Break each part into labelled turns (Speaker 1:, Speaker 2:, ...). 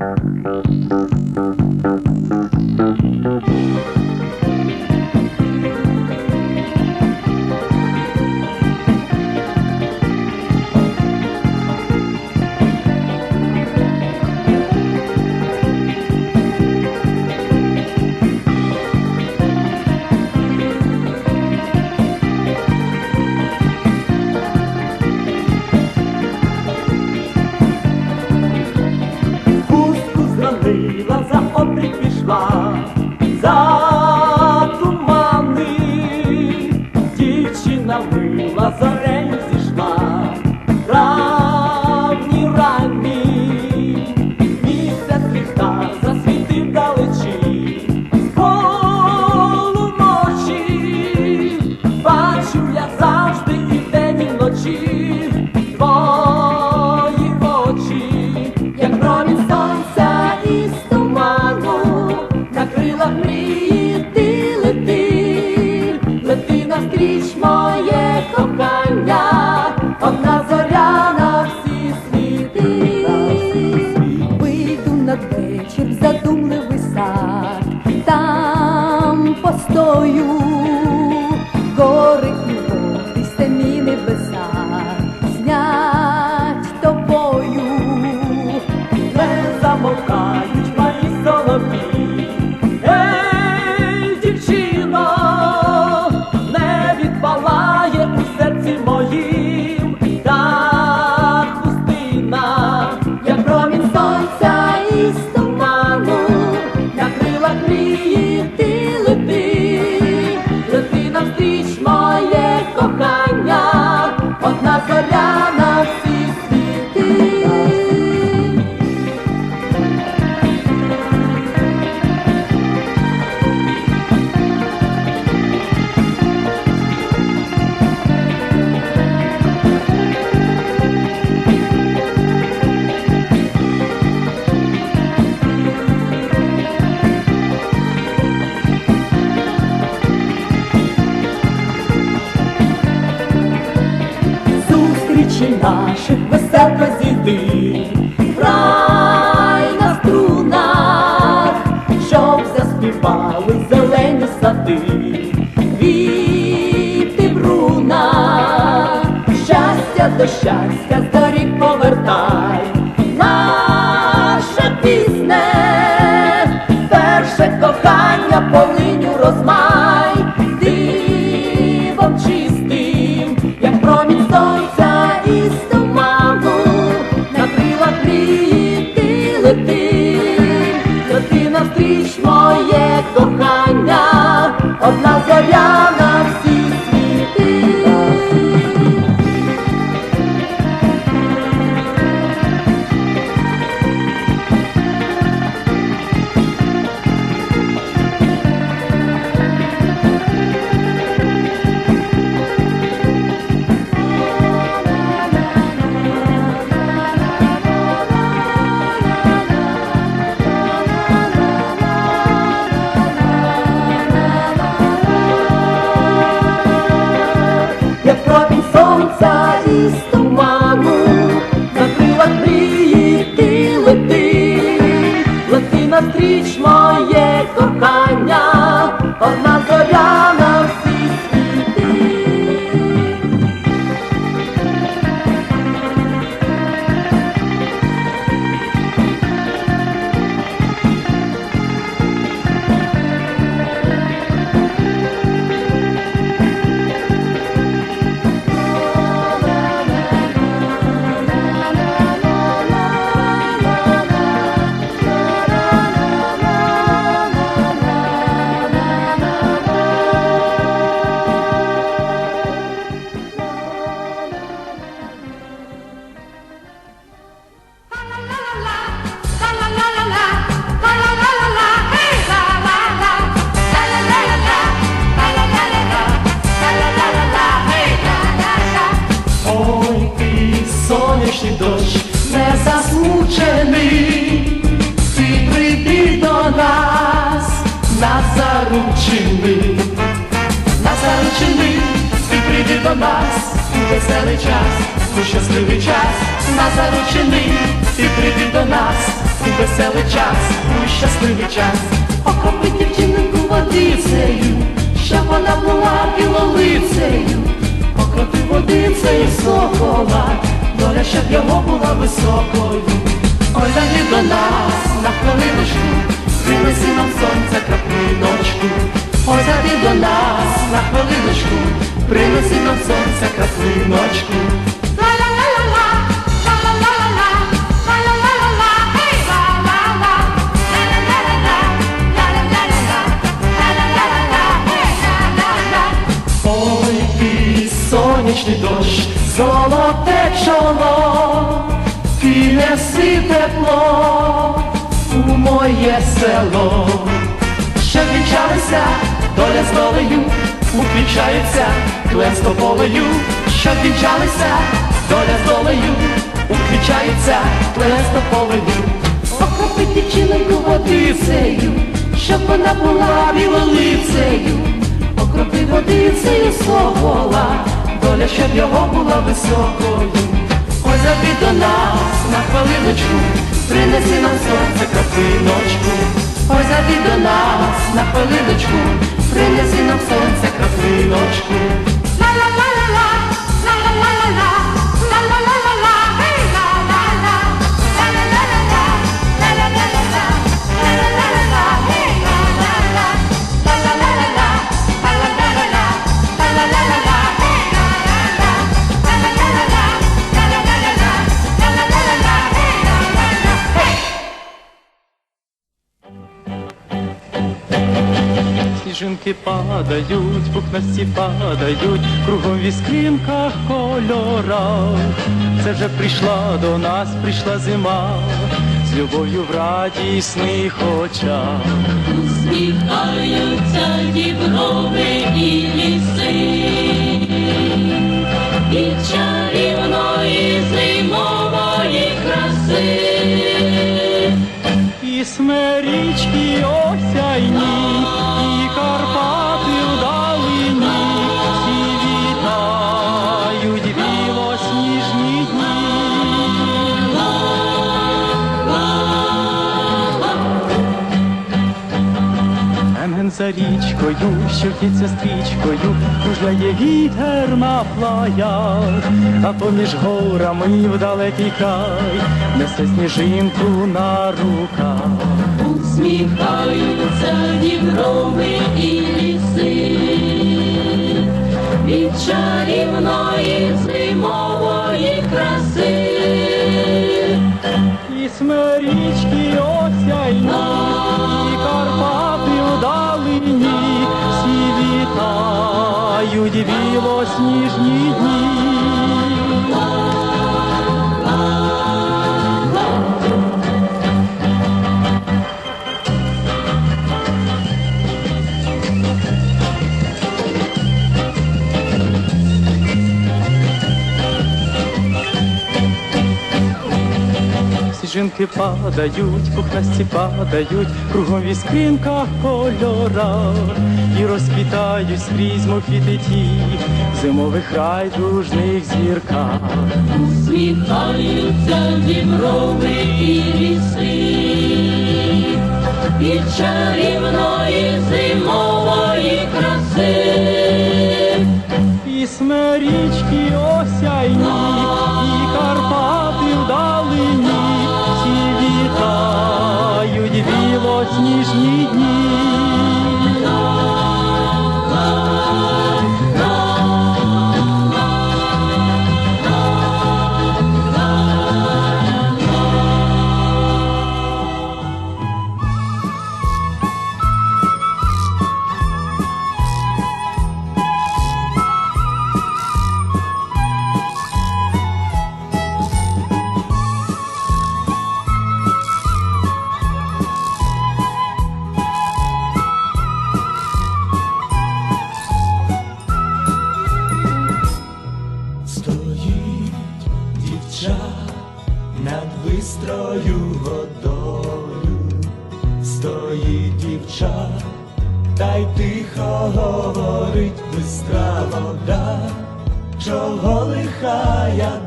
Speaker 1: Thank you. kịp giấc ти, Грай на струнах, щоб заспівали зелені сади, віти в рунах, щастя до щастя. Зустріч моє кохання, одна зоря. до нас. У веселий час, у щасливий час, нас заручений, всі прийди до нас, у
Speaker 2: веселий час, у щасливий час, Окропи дівчинку водицею, щоб вона була білолицею, Окропи водицею сокола, доля, щоб його була високою. Ой, далі до нас на хвилиночку, принеси нам сонця крапиночку, Ой, далі до нас на хвилиночку принеси нам сонця краплиночку. Ой, ти сонячний дощ, золоте чоло, ти тепло у моє село, щоб вінчалися доля з долею, уквічається клен з тополею, щоб вінчалися доля з долею, уквічається клен з тополею. Окропить дівчинку водицею, щоб вона була білолицею, окропи водицею согола, доля, щоб його була високою. Ой, забій до нас на хвилиночку, принеси нам сонце краплиночку. Забій до нас на хвилиночку, принеси нам сонце краплиночку.
Speaker 3: Сніжинки падають, пухнасті падають, кругом в іскринках кольора. Це вже прийшла до нас, прийшла зима, з любов'ю в радісних очах.
Speaker 1: Усміхаються діброви і ліси, від чарівної зимової краси.
Speaker 3: І смерічки за річкою, що в'ється стрічкою, кружляє вітер на плаях, а поміж горами в далекий край несе сніжинку на руках.
Speaker 1: Усміхаються діброви і ліси, від чарівної зимової
Speaker 3: вітають білосніжні дні. Сніжинки падають, пухнасті падають, кругом іскринках кольора, і розквітають скрізь мохіти ті, зимових райдужних зірках.
Speaker 1: Усміхаються діброви і ліси,
Speaker 3: і
Speaker 4: чарівної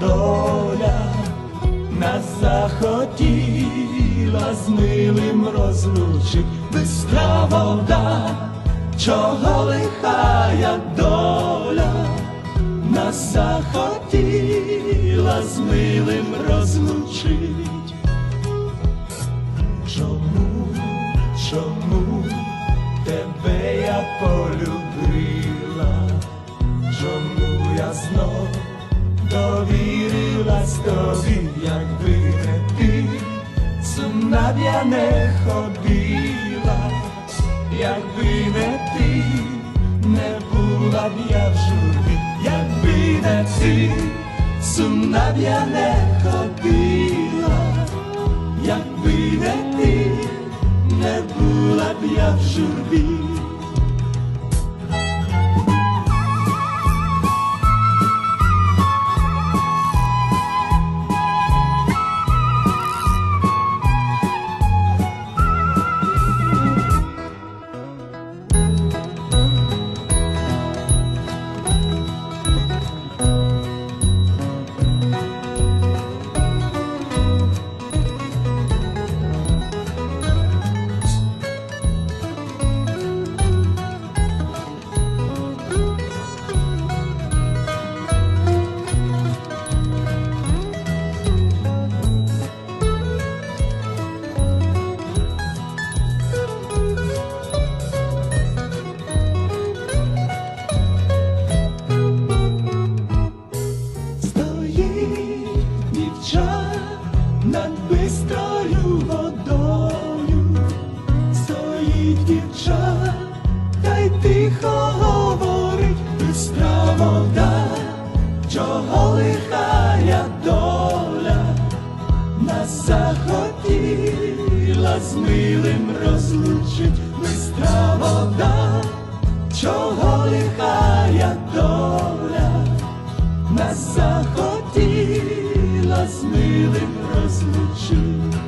Speaker 4: доля нас захотіла з милим розлучить, бистра вода, чого лихая доля, нас захотіла з милим розлучить. Чому, чому тебе я полюбила? Довірилась тобі, якби не ти, сумна б я не ходила, якби не ти, не була б я в журбі, якби не ти, сумна б я не ходила, якби не ти, не була б я в журбі. Захотіла з милим розлучить бистра вода, чого лихая доля нас захотіла з милим розлучить.